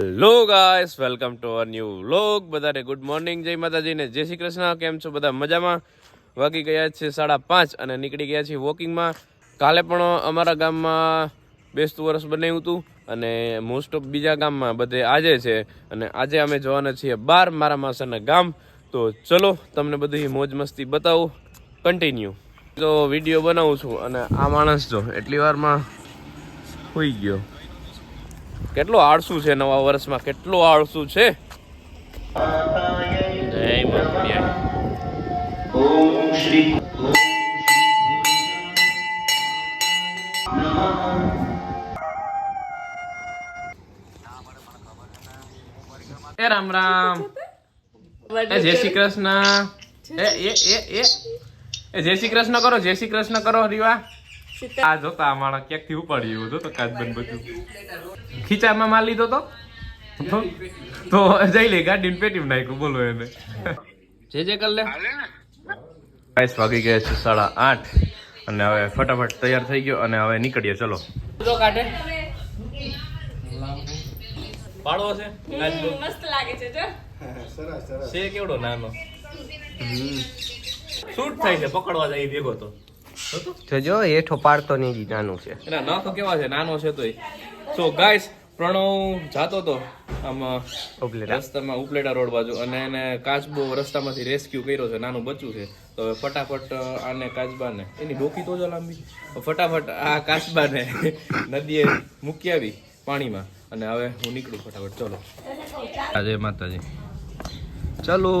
Hello guys welcome to our new vlog બધાને good morning જય માતાજીને જય શ્રી કૃષ્ણ. કેમ છો બધા મજામાં? વાગી ગયા છે સાડા પાંચ અને નીકળી ગયા છીએ વોકિંગમાં કાલે પણ અમારા ગામમાં બેસતું વર્ષ બનાવ્યું હતું અને મોસ્ટ ઓફ બીજા ગામમાં બધે આજે છે અને આજે અમે જવાના છીએ બાર મારા માસાના ગામ. તો ચલો તમને બધી મોજ મસ્તી બતાવું. કન્ટિન્યુ તો વીડિયો બનાવું છું અને આ માણસ જો, એટલી વારમાં હોઈ ગયો. કેટલો આળસુ છે નવા વર્ષમાં? કેટલો આળસુ છે? જય રામ રામ. જય શ્રી કૃષ્ણ. જય શ્રી કૃષ્ણ કરો, જય શ્રી કૃષ્ણ કરો રીવા આ જોતા આ માણસ ક્યાંકથી ઉપાડ્યું જો તો કાચબન બધું ખીચામાં માલ લીધો તો? તો- જઈ લે ગાડી પેટી નાખ્યું બોલો એને. જે જે કર લે. ગાઈસ વાગી ગયા છે સાડા આઠ અને હવે ફટાફટ તૈયાર થઈ ગયો અને હવે નીકળીએ ચલો. તો કાઢે. પાડવો છે? મસ્ત લાગે છે જો. છે કેવડો નાનો? શૂટ થાય છે પકડવા જાય ભેગો તો? જોજો એ પાડતો નહીં નાનું છે. એના નખ કેવા છે? નાનો છે તોય. સો ગાઈસ પ્રણવ જાતો તો આમ ઉપલેટા. રસ્તામાં ઉપલેટા રોડ બાજુ અને એને કાચબો રસ્તામાંથી રેસ્ક્યુ કર્યો છે નાનું બચ્ચું છે. તો હવે ફટાફટ આને કાચબાને એની ડોકી તો જ લાંબી ફટાફટ આ કાચબાને નદીએ મૂકી આવી પાણીમાં. અને હવે હું નીકળું ફટાફટ. ચલો. આજે માતાજી. ચાલો.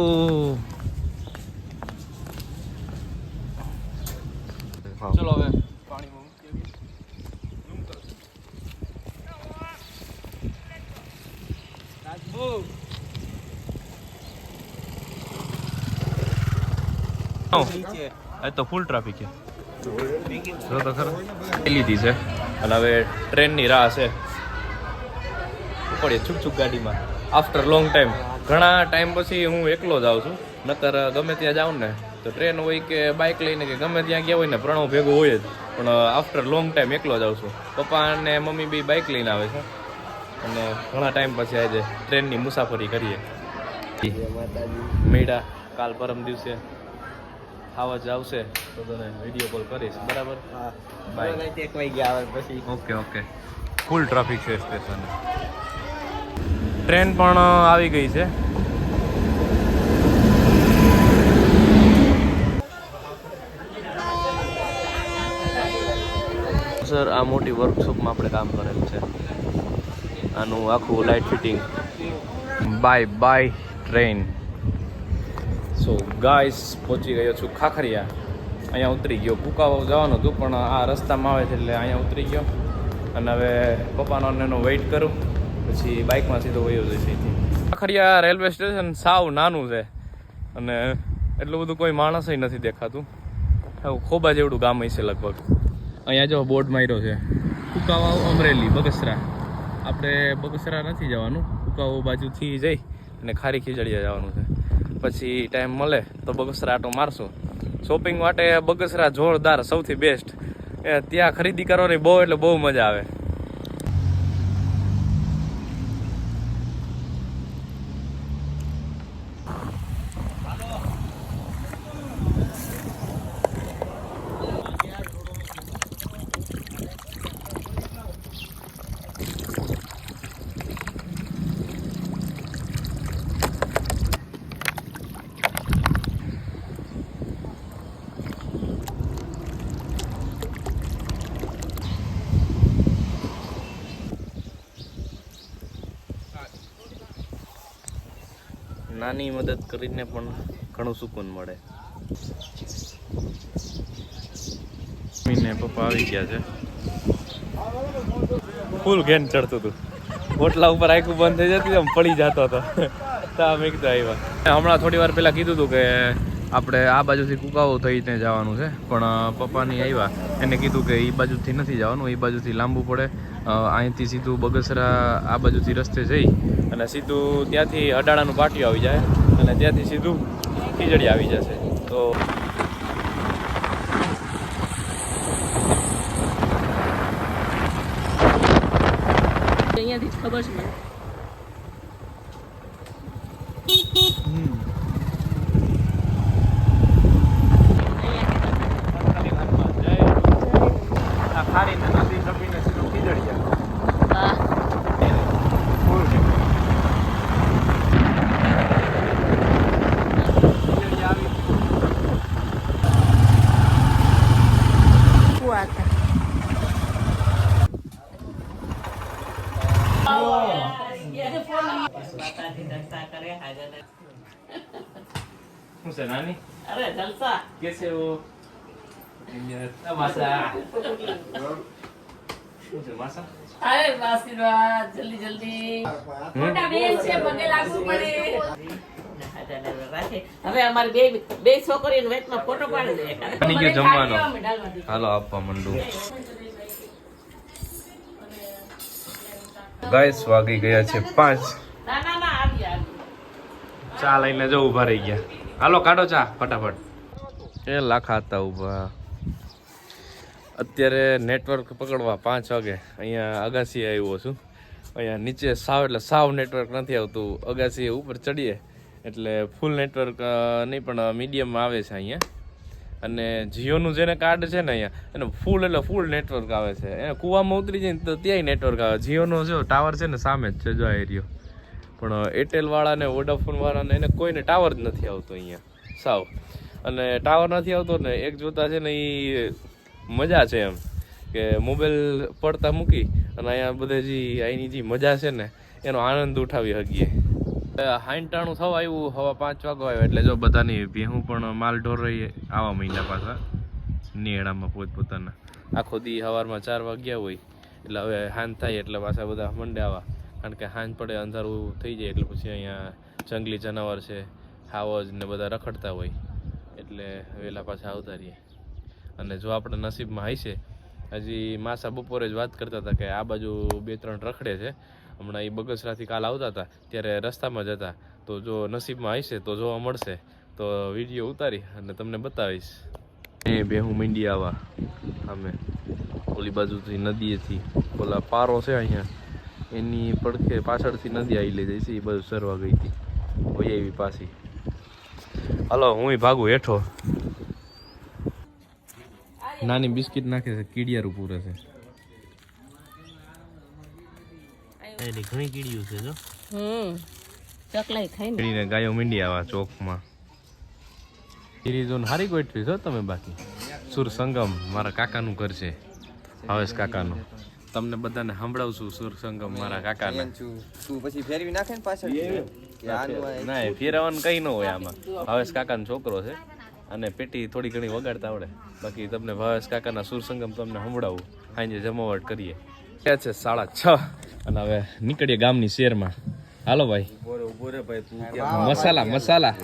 ચલો હવે પાણીમાં મૂકી તો ફૂલ ટ્રાફિક છે. જો તો ખરા. લીધી છે. અને હવે ટ્રેનની રાહ છે. ઉપડીએ છુક છુક ગાડીમાં. આફ્ટર લોંગ ટાઈમ ઘણા ટાઈમ પછી હું એકલો જ આવું છું. નકર ગમે ત્યાં જાઉં ને તો ટ્રેન હોય કે બાઇક લઈને કે ગમે ત્યાં ગયા હોય ને પ્રણવ ભેગો હોય જ. પણ આફ્ટર લોંગ ટાઈમ એકલો જ આવશું પપ્પા અને મમ્મી બી બાઇક લઈને આવે છે. અને ઘણા ટાઈમ પછી આજે ટ્રેનની મુસાફરી કરીએ. મેળા કાલ પરમ દિવસે ખાવા જ આવશે તો તને વીડિયો કોલ કરીશ. બરાબર? બાય એક વાગ્યા આવે પછી. ઓકે ઓકે ફૂલ ટ્રાફિક છે સ્ટેશન ટ્રેન પણ આવી ગઈ છે. સર આ મોટી વર્કશોપમાં આપણે કામ કરેલું છે. આનું આખું light fitting bye bye train so guys પહોંચી ગયો છું ખાખરિયા. અહીંયા ઉતરી ગયો. કુકાવો જવાનું હતું પણ આ રસ્તામાં આવે છે એટલે અહીંયા ઉતરી ગયો. અને હવે પપ્પાનો એનો વેઇટ કરું. પછી બાઇકમાં સીધો વયો જઈશ અહીંથી. ખાખરિયા રેલવે સ્ટેશન સાવ નાનું છે. અને એટલું બધું કોઈ માણસ નથી દેખાતું. આવું ખોબા જેવડું ગામ હશે લગભગ. અહીંયા જો બોર્ડ માર્યો છે. કુકાવાવ અમરેલી, બગસરા. આપણે બગસરા નથી જવાનું. કુકાવો બાજુથી જઈ અને ખારી ખીજડીયા જવાનું છે. પછી ટાઈમ મળે તો બગસરા આટો મારશું. શોપિંગ માટે બગસરા જોરદાર, સૌથી બેસ્ટ ત્યાં ખરીદી કરવાની બહુ એટલે બહુ મજા આવે. નાની મદદ કરીને પણ ઘણું સુકૂન મળે. મમ્મીને પપ્પા આવી ગયા છે. ફૂલ ઘેન ચડતું હતું. હોટલા ઉપર આખું બંધ થઈ જતી આમ પડી જતો હતો. તા મેં આવ્યા. હમણાં થોડી વાર પહેલાં કીધું હતું કે આપણે આ બાજુથી કુકાવો થઈને જવાનું છે, પણ પપ્પા પપ્પાની આવ્યા. એને કીધું કે એ બાજુથી નથી જવાનું એ બાજુથી લાંબુ પડે. અહીંથી સીધું બગસરા આ બાજુથી રસ્તે જઈ અને સીધું ત્યાંથી અડાળાનું પાટિયું આવી જાય અને ત્યાંથી સીધું ખીજડી આવી જશે. તો અહીંયાથી જ ખબર છે શું છે નાની? અરે જલસા. કે છે ઓ માસા. શું છે માસા? અરે આશીર્વાદ જલ્દી જલ્દી. મોટા બેન છે મને લાગવું પડે. હવે અમારે બે બે છોકરીને વેચમાં ફોટો પાડી દે. જમવાનો. હાલો આપવા મંડું. ગાઈસ વાગી ગયા છે પાંચ. ચા લઈને જો ઊભા રહી ગયા. હાલો, કાઢો ચા, ફટાફટ. એ લાખા હતા ઊભા. અત્યારે નેટવર્ક પકડવા પાંચ વાગે. અહીંયા અગાસી આવ્યો છું. અહીંયા નીચે સાવ, એટલે સાવ નેટવર્ક નથી આવતું. અગાસી ઉપર ચડીએ. એટલે ફૂલ નેટવર્ક નહીં, પણ મીડિયમ આવે છે અહીંયા. અને જીઓનું જેને કાર્ડ છે ને અહીંયા, એને ફૂલ એટલે ફૂલ નેટવર્ક આવે છે. એને કૂવામાં ઉતરી જાય ને તો ત્યાંય નેટવર્ક આવે. જીઓનો જો ટાવર છે ને સામે જ છે, જો આ એરિયો પણ એરટેલ વોડાફોનવાળાને વોડાફોન વાળાને એને કોઈને ટાવર જ નથી આવતો અહીંયા. સાવ. અને ટાવર નથી આવતો ને, એક જોતા છે ને એ મજા છે એમ. કે મોબાઈલ પડતા મૂકી અને અહીંયા બધે જે અહીંની જે મજા છે ને, એનો આનંદ ઉઠાવી શકીએ. હાઈટાણું થવા આવ્યું, હવા પાંચ વાગો આવ્યો, એટલે જો બધાની ભેહું પણ માલ ઢોર રહી, આવા મહિના પાછા નિયણામાં પોતપોતાના. આખો દી સવારમાં ચાર વાગ્યા હોય, એટલે હવે હાન થાય, એટલે પાછા બધા મંડે આવા. કારણ કે હાંજ પડે અંધારું થઈ જાય એટલે પછી અહીંયા જંગલી જનાવર છે, હાવજ ને બધા રખડતા હોય. એટલે વહેલા પાછા આવતા રહીએ. અને જો આપણે નસીબમાં છે, હજી માસા બપોરે જ વાત કરતા હતા કે આ બાજુ બે ત્રણ રખડે છે. હમણાં એ બગસરાથી કાલ આવતા હતા, ત્યારે રસ્તામાં જ હતા. તો જો નસીબમાં છે, તો જોવા મળશે. તો વીડિયો ઉતારી અને તમને બતાવીશ. એ બે હું મીંડી આવા. અમે ઓલી બાજુથી નદીએથી ઓલા પારો છે અહીંયા. એની પડખે પાછળથી નદી આવી લઈ જાય છે એ બધું સરવા ગઈ હતી. હોય એવી પાછી. હલો હું ભાગું હેઠો. નાની બિસ્કિટ નાખે છે કીડિયારું પૂરે છે. એની ઘણી કીડીઓ છે જો. હમ ચકલાઈ ખાઈ કીડીને ગાયો મીંડી આવા ચોકમાં. સિરીઝોન હારી ગોઠવી છો તમે બાકી. સુર સંગમ મારા કાકાનું ઘર છે. ભાવેશ કાકાનું. તમને બધાને સંભળાવું છું સુર સંગમ મારા કાકાને. તું પછી ફેરવી નાખે ને પાછળ? કે ના ફેરવવાનું કઈ ન હોય આમાં. ભાવેશ કાકાનો છોકરો છે અને પેટી થોડી ઘણી વગાડતા આવડે. બાકી તમને ભાવેશ કાકાના સુર સંગમ તમને સંભળાવું. સાંજે જમાવટ કરીએ. ક્યાં છે? સાડા છ. અને હવે નીકળીએ ગામની શેરમાં. હાલો ભાઈ. બોરે ઊભો ભાઈ તું મસાલા મસાલા.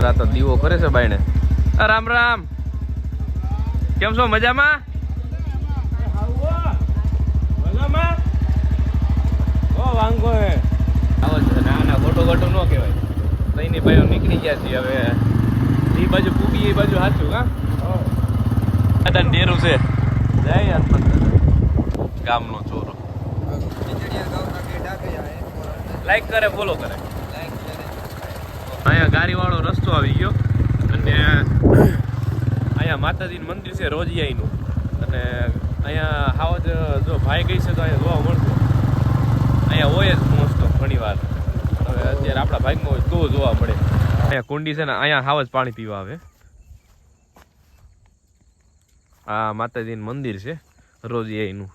રાતો દીવો કરે છે બાઈને રામ રામ. કેમ છો? મજામાં? વાંગો હે આવો છે ના ના ખોટો ખોટો ન કહેવાય. તઈની ભાઈઓ નીકળી ગયા છે હવે. એ બાજુ પૂગી એ બાજુ સાચું હા? દાદા ડેરું છે. જય હનુમાન ગામનો ચોરો. લાઈક કરે ફોલો કરે. અહીંયા ગાડીવાળો રસ્તો આવી ગયો. અને અહીંયા માતાજીનું મંદિર છે રોજિયાઈનું. અને અહીંયા હાવજ જો ભાઈ ગઈ છે તો અહીંયા જોવા મળતું અહીંયા હોય જ મોસ્ટ ઓફ ઘણી વાર હવે અત્યારે આપણા ભાગમાં હોય તો જોવા મળે. અહીંયા કુંડી છે ને અહીંયા જ પાણી પીવા આવે. આ માતાજીનું મંદિર છે રોજિયાઈનું.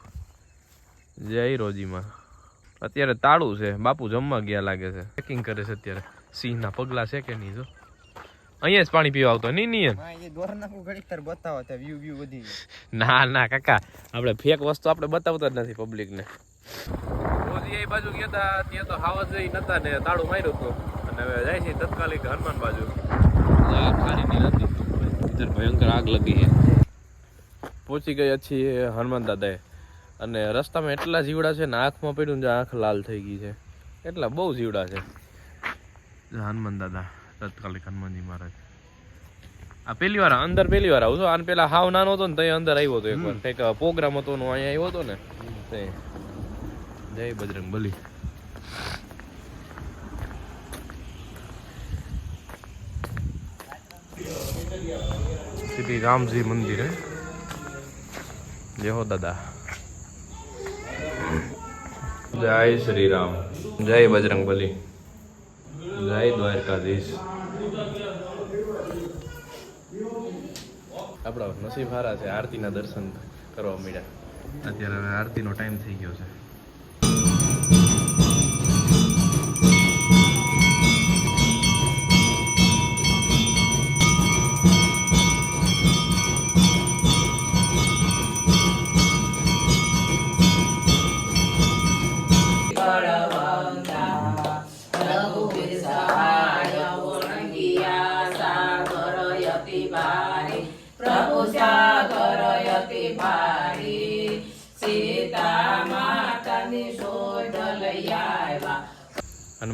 જય રોજીમાં. અત્યારે તાળું છે બાપુ જમવા ગયા લાગે છે. ચેકિંગ કરે છે અત્યારે. સિંહના પગલા છે કે નહીં જો. અહીંયા જ પાણી પીવા આવતો નહીં બતાવો વ્યૂ વ્યૂ વધી ના ના કાકા. આપણે ફેક વસ્તુ આપણે બતાવતા જ નથી પબ્લિકને રોજી એ બાજુ ગયા હતા ત્યાં તો હાવા જઈ નતા ને તાળું માર્યું હતું. અને હવે જાય છે તત્કાલિક હનુમાન બાજુ. ખારીની ભયંકર આગ લગી છે. પહોંચી ગયા છીએ હનુમાન દાદાએ. અને રસ્તામાં એટલા જીવડા છે ને આંખમાં પડ્યું ને આંખ લાલ થઈ ગઈ છે. એટલા બહુ જીવડા છે. હનુમાન દાદા તત્કાલિક હનુમાનજી મહારાજ. આ પેલી વાર અંદર પેલી વાર આવું છું. આને પેલા હાવ નાનો હતો ને ત્યાં અંદર આવ્યો હતો એકવાર. કંઈક પ્રોગ્રામ હતો ને અહીંયા આવ્યો હતો ને તે જય બજરંગ બલી. શ્રી રામજી મંદિર હે? જય હો દાદા. જય શ્રી રામ જય બજરંગ બલી. જય દ્વારકાધીશ. આપણા નસીબ હારા છે આરતીના દર્શન કરવા મળ્યા. અત્યારે હવે આરતીનો ટાઈમ થઈ ગયો છે.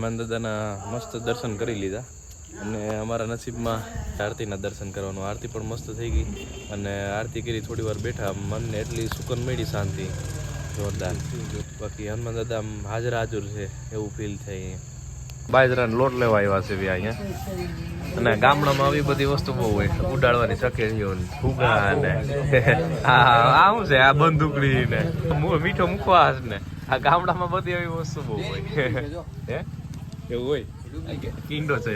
હનુમાન દાદાના મસ્ત દર્શન કરી લીધા. અને અમારા નસીબમાં આરતીના દર્શન કરવાનું. આરતી પણ મસ્ત થઈ ગઈ. અને આરતી કરી થોડી વાર બેઠા. મનને એટલી સુકન મળી, શાંતિ. જોરદાર. બાકી હનુમાન દાદા હાજર હાજર છે, એવું ફીલ થાય બાજરાને લોટ લેવા આવ્યા છે અહીંયા. અને ગામડામાં આવી બધી વસ્તુ બહુ હોય. ઉડાડવાની ને ફુગા ને આ શું છે? આ બંદૂકડી ને મીઠો મુખવાસ ને આ ગામડામાં બધી એવી વસ્તુ બહુ હોય. હે? એવું હોય? કિંડો છે.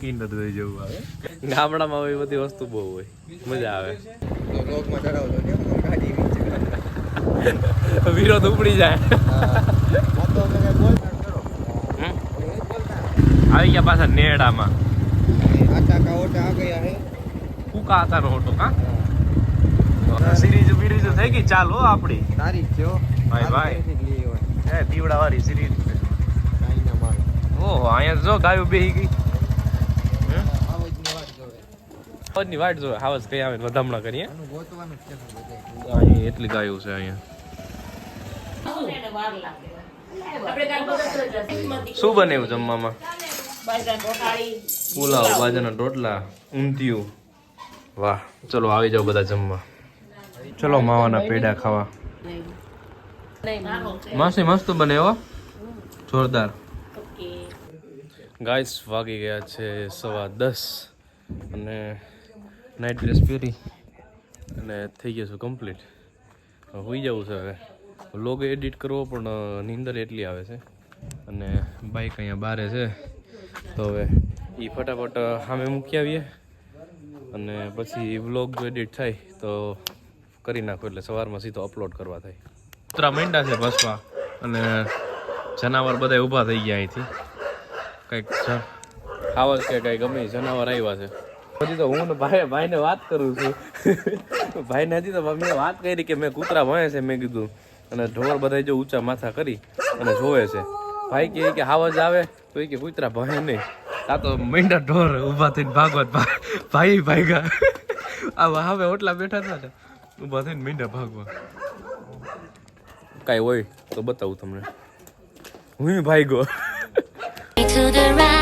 કિંડો. તો જેવું આવે. ગામડામાં આવી બધી વસ્તુ બહુ હોય. મજા આવે. વિરોધ ઉપડી જાય. આવી ગયા પાછા નેડામાં. આટા કા ઓટા આ ગયા હે. કુકા હતા નો કા? સિરીઝ બીરીઝ થઈ ગઈ? ચાલો આપડી. તારીખ છે ભાઈ, ભાઈ. એ દીવડા વાળી સિરીઝ. ઓહો અહીંયા જો ગાયો બેહી ગઈ. ની વાટ જો હાવસ કઈ આવે ને વધામણા કરીએ. અહીં એટલી ગાયો છે અહીંયા. શું બનેવું જમવામાં? પુલાવ બાજરાના રોટલા ઊંધિયું. વાહ ચલો આવી જાઓ બધા જમવા. ચલો માવાના પેડા ખાવા. માસી મસ્ત બને હો. જોરદાર. ગાઈસ, વાગી ગયા છે સવા દસ અને નાઇટ ડ્રેસ પહેરી અને થઈ ગયું છે કમ્પ્લીટ હોઈ જવું છે હવે. લોગ એડિટ કરવો પણ નીંદર એટલી આવે છે અને બાઈક અહીંયા બારે છે. તો હવે એ ફટાફટ સામે મૂકી આવીએ અને પછી વ્લોગ એડિટ થાય તો કરી નાખો એટલે સવારમાં સીધો અપલોડ કરવા થાય. કૂતરા માંડ્યા છે બસમાં અને જનાવર બધા ઊભા થઈ ગયા અહીંથી. કંઈક ખાવા કે કંઈ ગમે જનાવર આવ્યા છે. પછી તો હું ભાઈ ભાઈને વાત કરું છું. ભાઈને હજી તો મેં વાત કરી કે મેં કૂતરા ભણે છે, મેં કીધું. અને ઢોર બધા જો ઊંચા માથા કરી અને જોવે છે. ભાઈ કહે કે હાવજ આવે, તો એ કે કૂતરા ભણે નહીં. આ તો મીંડા ઢોર ઊભા થઈને ભાગવત ભા- ભાઈ ભાગ્યા. આ હવે ઓટલા બેઠા હતા ને ઊભા થઈને મીંડા ભાગવા. કાંઈ હોય તો બતાવું તમને. હું ભાઈ ગયો to the right.